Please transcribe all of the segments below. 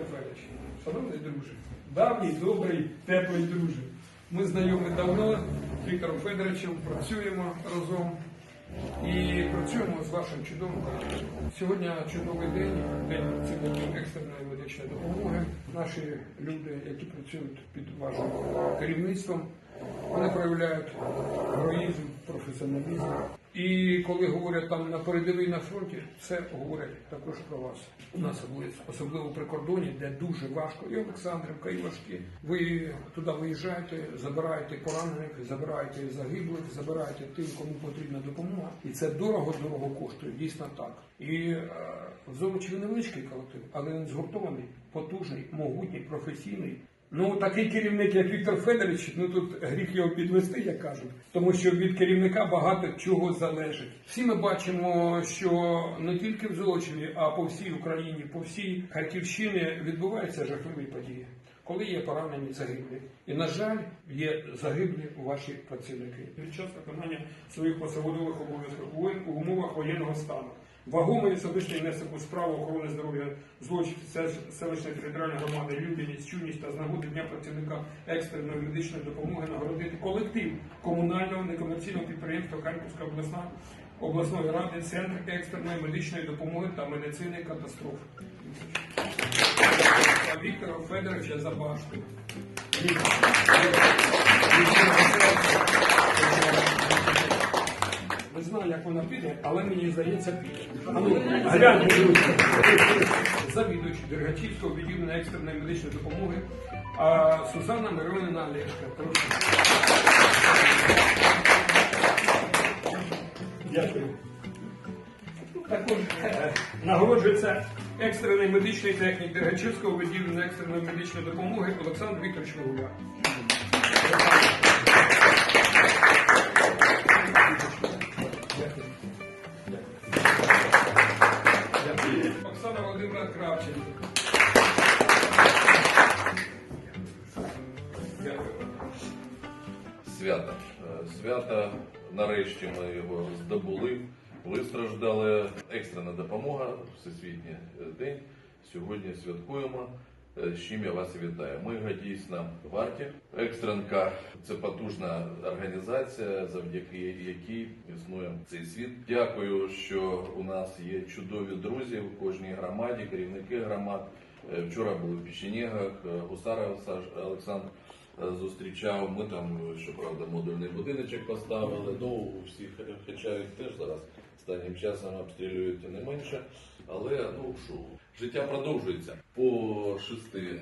Федорович, шановний друже, давній, добрий, теплий друже. Ми знайомі давно з Віктором Федоровичем, працюємо разом і працюємо з вашим чудовим колективом. Сьогодні чудовий день, день працівників екстреної медичної допомоги. Наші люди, які працюють під вашим керівництвом, вони проявляють героїзм, професіоналізм. І коли говорять там на передовій на фронті, це говорять також про вас. У нас особливо, при кордоні, де дуже важко, і Олександрівка, і важкі. Ви туди виїжджаєте, забираєте поранених, забираєте загиблих, забираєте тим, кому потрібна допомога. І це дорого-дорого коштує, дійсно так. І е, Золочів невеличкий колектив, але він згуртований, потужний, могутній, професійний. Ну, такий керівник, як Віктор Федорович, ну тут гріх його підвести, як кажуть, тому що від керівника багато чого залежить. Всі ми бачимо, що не тільки в Золочеві, а по всій Україні, по всій Харківщині відбуваються жахливі події. Коли є поранені загиблі, і на жаль, є загиблі ваші працівники під час виконання своїх посадових обов'язків у- умовах воєнного стану. Вагомий особистий внесок у справу охорони здоров'я злочин селищної територіальної громади, людяність, чуйність та з нагоди Дня працівника екстреної медичної допомоги нагородити колектив комунального некомерційного підприємства Харківська обласна обласної ради Центр екстреної медичної допомоги та медицини катастроф. Віктора Федоровича Забашку. Не знаю, як вона піде, але мені здається, піде. А ну, гляньте, друзі. Завідувач Дергачівського відділення екстреної медичної допомоги а, Сузанна Миронівна Олешка. Прошу. Дякую. Також е, нагороджується екстрений медичний технік Дергачівського відділення екстреної медичної допомоги Олександр Вікторович Вигуля. Нарешті ми його здобули, вистраждали. Екстрена допомога, Всесвітній день. Сьогодні святкуємо. Е, З чим я вас вітаю. Ми його дійсно варті. Екстренка це потужна організація, завдяки якій існує цей світ. Дякую, що у нас є чудові друзі в кожній громаді, керівники громад. Е, Вчора були в Печенєгах, е, Гусаров Саш- Олександр е, зустрічав. Ми там, е, щоправда, модульний будиночок поставили. Ну, у всіх їх теж зараз останнім часом обстрілюють не менше. Але ну що, життя продовжується. По шести е,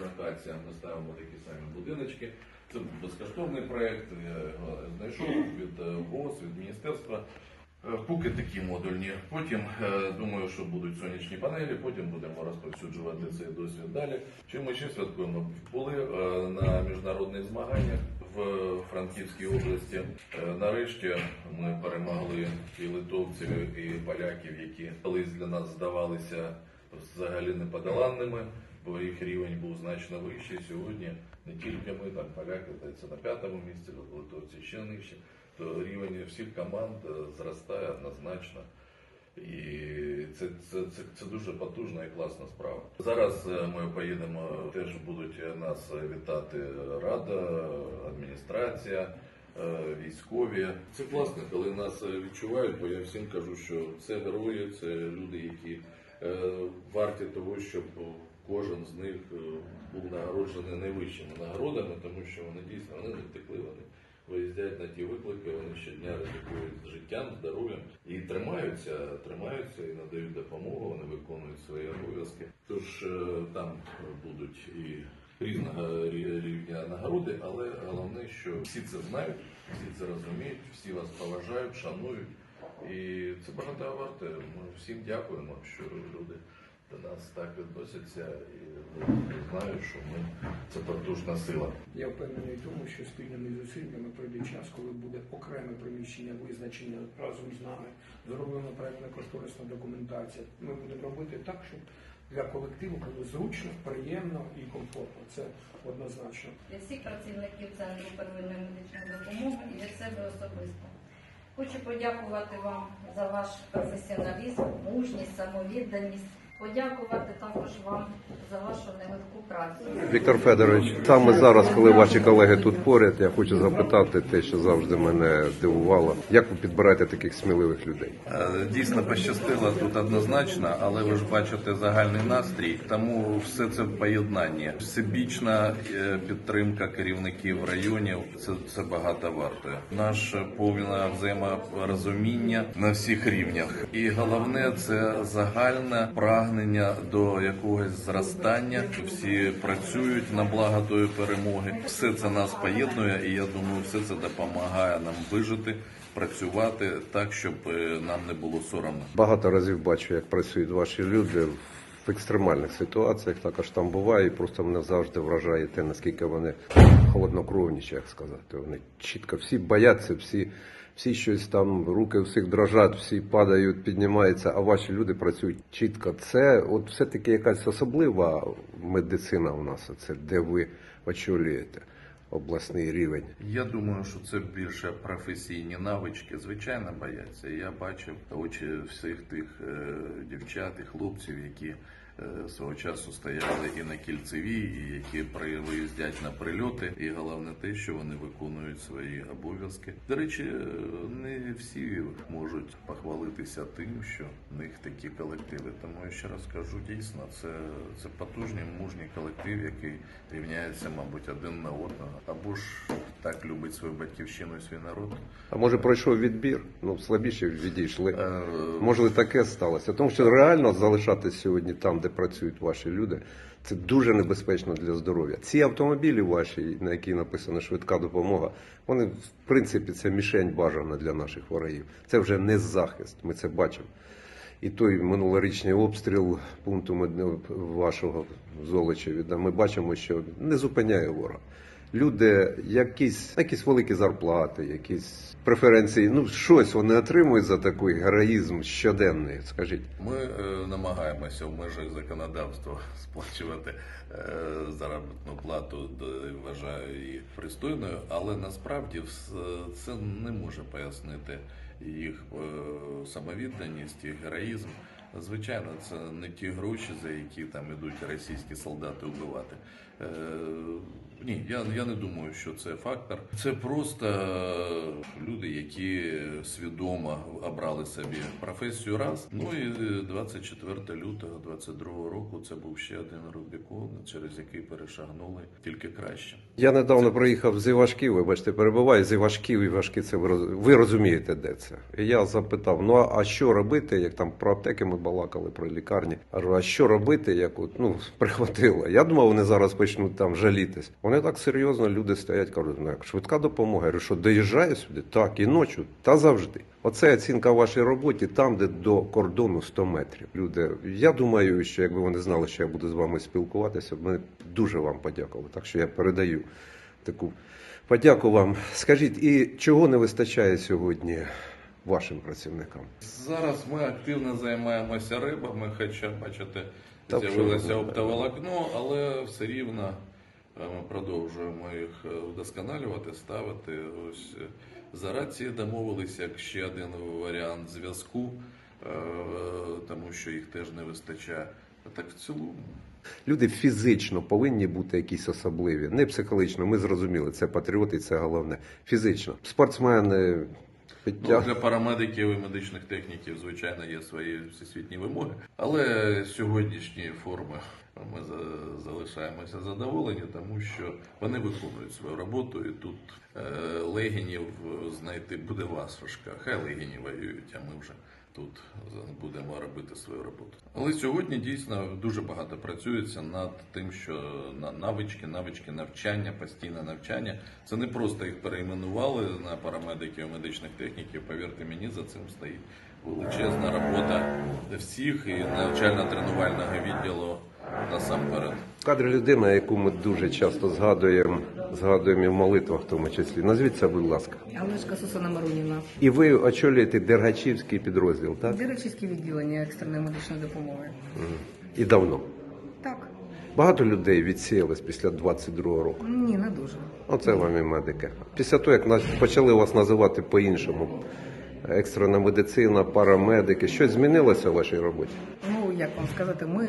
локаціям ми ставимо такі самі будиночки. Це безкоштовний проєкт. Я його знайшов від е, ВОЗ, від міністерства. Е, Поки такі модульні. Потім е, думаю, що будуть сонячні панелі, потім будемо розповсюджувати цей досвід далі. Чим ми ще святкуємо? Були е, на міжнародних змаганнях в Франківській області. Нарешті ми перемогли і литовців, і поляків, які колись для нас здавалися взагалі неподоланними, бо їх рівень був значно вищий. Сьогодні не тільки ми, там поляки, здається, на п'ятому місці, литовці ще нижче то рівень всіх команд е, зростає однозначно. І це, це, це, це дуже потужна і класна справа. Зараз е, ми поїдемо, теж будуть нас вітати рада, адміністрація, е, військові. Це класно, коли нас відчувають, бо я всім кажу, що це герої, це люди, які варті того, щоб кожен з них був нагороджений найвищими нагородами, тому що вони дійсно вони не втекли, вони виїздять ті виклики, вони щодня ризикують життям, здоров'ям і тримаються, тримаються і надають допомогу, вони виконують свої обов'язки. Тож е, там будуть і різного рівня нагороди, але головне, що всі це знають, всі це розуміють, всі вас поважають, шанують. І це багато варте. Ми всім дякуємо, що люди до нас так відносяться і знають, що ми це потужна сила. Я впевнений в тому, що спільними зусиллями пройде час, коли буде окреме приміщення визначення разом з нами, зроблена проектна кошторисна документація. Ми будемо робити так, щоб для колективу було зручно, приємно і комфортно. Це однозначно. для всіх працівників Центру первинної медичної допомоги і від себе особисто. Хочу подякувати вам за ваш професіоналізм, мужність, самовідданість подякувати також вам за вашу нелегку працю. Віктор Федорович, саме зараз, коли ваші колеги тут поряд, я хочу запитати те, що завжди мене дивувало. Як ви підбираєте таких сміливих людей? Е, Дійсно пощастило тут однозначно, але ви ж бачите загальний настрій, тому все це в поєднанні. Всебічна е, підтримка керівників районів це, це багато вартує. Наше повне взаєморозуміння на всіх рівнях, і головне це загальне прагнення до якогось зростання. Всі працюють на благо тої перемоги. Все це нас поєднує, і я думаю, все це допомагає нам вижити, працювати так, щоб е, нам не було соромно. Багато разів бачу, як працюють ваші люди в екстремальних ситуаціях. Також там буває, і просто мене завжди вражає те, наскільки вони холоднокровні, як сказати. Вони чітко всі бояться, всі. Всі щось там, руки всіх дрожать, всі падають, піднімаються, а ваші люди працюють чітко. Це от все-таки якась особлива медицина у нас, це де ви очолюєте обласний рівень. Я думаю, що це більше професійні навички. Звичайно, бояться. Я бачив очі всіх тих е, дівчат і хлопців, які свого часу стояли і на кільцевій, і які виїздять на прильоти. І головне те, що вони виконують свої обов'язки. До речі, е, не всі можуть похвалитися тим, що в них такі колективи. Тому я ще раз кажу, дійсно, це, це потужний, мужній колектив, який рівняється, мабуть, один на одного, або ж так любить свою батьківщину і свій народ. А може пройшов відбір? Ну слабіші відійшли. Е, Може, таке сталося. Тому що реально залишатися сьогодні там, де працюють ваші люди, це дуже небезпечно для здоров'я. Ці автомобілі ваші, на які написано швидка допомога, вони в принципі це мішень бажана для наших ворогів. Це вже не захист. Ми це бачимо. І той минулорічний обстріл пункту вашого Золочеві, да, ми бачимо, що не зупиняє ворога. Люди якісь, якісь великі зарплати, якісь преференції, ну щось вони отримують за такий героїзм щоденний. Скажіть, Ми е, намагаємося в межах законодавства сплачувати е, заробітну плату, вважаю її пристойною, але насправді це не може пояснити їх е, самовідданість і героїзм. Звичайно, це не ті гроші, за які там ідуть російські солдати вбивати. Е, ні, я, я не думаю, що це фактор. Це просто люди, які свідомо обрали собі професію раз. Ну і 24 лютого 22 року це був ще один Рубікон, через який перешагнули тільки краще. я недавно приїхав з Івашків, вибачте, перебуваю з Івашків, Івашки це ви, роз- розумієте, де це. І я запитав: ну а що робити, як там про аптеки ми балакали, про лікарні. Кажу, а що робити, як от, ну, прихватило. Я думав, вони зараз почнуть там жалітись. Вони так серйозно, люди стоять, кажуть, ну як швидка допомога. Я говорю, що доїжджає сюди? Так, і ночі, та завжди. Оце оцінка вашій роботі там, де до кордону 100 метрів. Люди, я думаю, що якби вони знали, що я буду з вами спілкуватися, вони дуже вам подякували. Так що я передаю таку подяку вам. Скажіть, і чого не вистачає сьогодні вашим працівникам? Зараз ми активно займаємося рибами, хоча, бачите, з'явилося оптоволокно, але все рівно е, ми продовжуємо їх е, вдосконалювати, ставити. Ось е, за рації домовилися як ще один варіант зв'язку, тому що їх теж не вистачає. А Так в цілому. Люди фізично повинні бути якісь особливі, не психологічно. Ми зрозуміли, це патріоти, це головне. Фізично. Спортсмени Ну, для парамедиків і медичних техніків, звичайно, є свої всесвітні вимоги. Але сьогоднішні форми ми за- залишаємося задоволені, тому що вони виконують свою роботу, і тут е, легінів знайти буде важко. Хай легіні воюють, а ми вже тут будемо робити свою роботу. Але сьогодні дійсно дуже багато працюється над тим, що на навички, навички навчання, постійне навчання. Це не просто їх перейменували на парамедиків, медичних техніків. Повірте мені, за цим стоїть величезна робота всіх і навчально-тренувального відділу насамперед. кадр людина, яку ми дуже часто згадуємо, згадуємо і в молитвах, в тому числі. Назвіться, будь ласка. Галишка Сусана Маруніна. І ви очолюєте Дергачівський підрозділ, так? Диречівське відділення екстреної медичної допомоги. І давно. Так. Багато людей відсіялись після 22-го року. Ні, не дуже. Оце вам і медики. Після того, як нас почали вас називати по-іншому, екстрена медицина, парамедики, щось змінилося в вашій роботі? Ну, як вам сказати, ми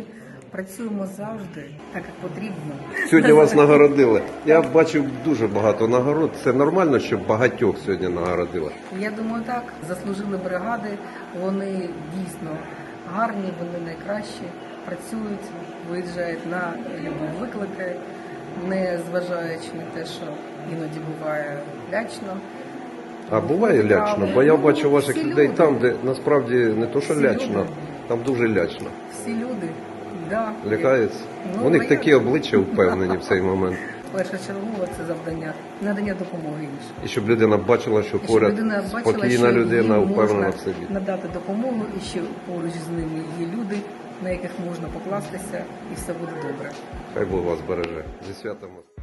працюємо завжди так, як потрібно. Сьогодні вас нагородили. Я бачив дуже багато нагород. Це нормально, що багатьох сьогодні нагородили. Я думаю, так. Заслужили бригади. Вони дійсно гарні, вони найкращі, працюють, виїжджають на любі виклики, не зважаючи на те, що іноді буває лячно. А буває лячно, бо я бачу ваших людей там, де насправді не то, що лячно, там дуже лячно. Всі люди, да. Лякаються. Ну, У них такі обличчя впевнені в цей момент. Першочергово це завдання надання допомоги іншим. І щоб людина бачила, що І поряд людина бачила, спокійна що людина впевнена можна в собі. надати допомогу, і що поруч з ними є люди, на яких можна покластися, і все буде добре. Хай Бог вас береже. Зі святом вас.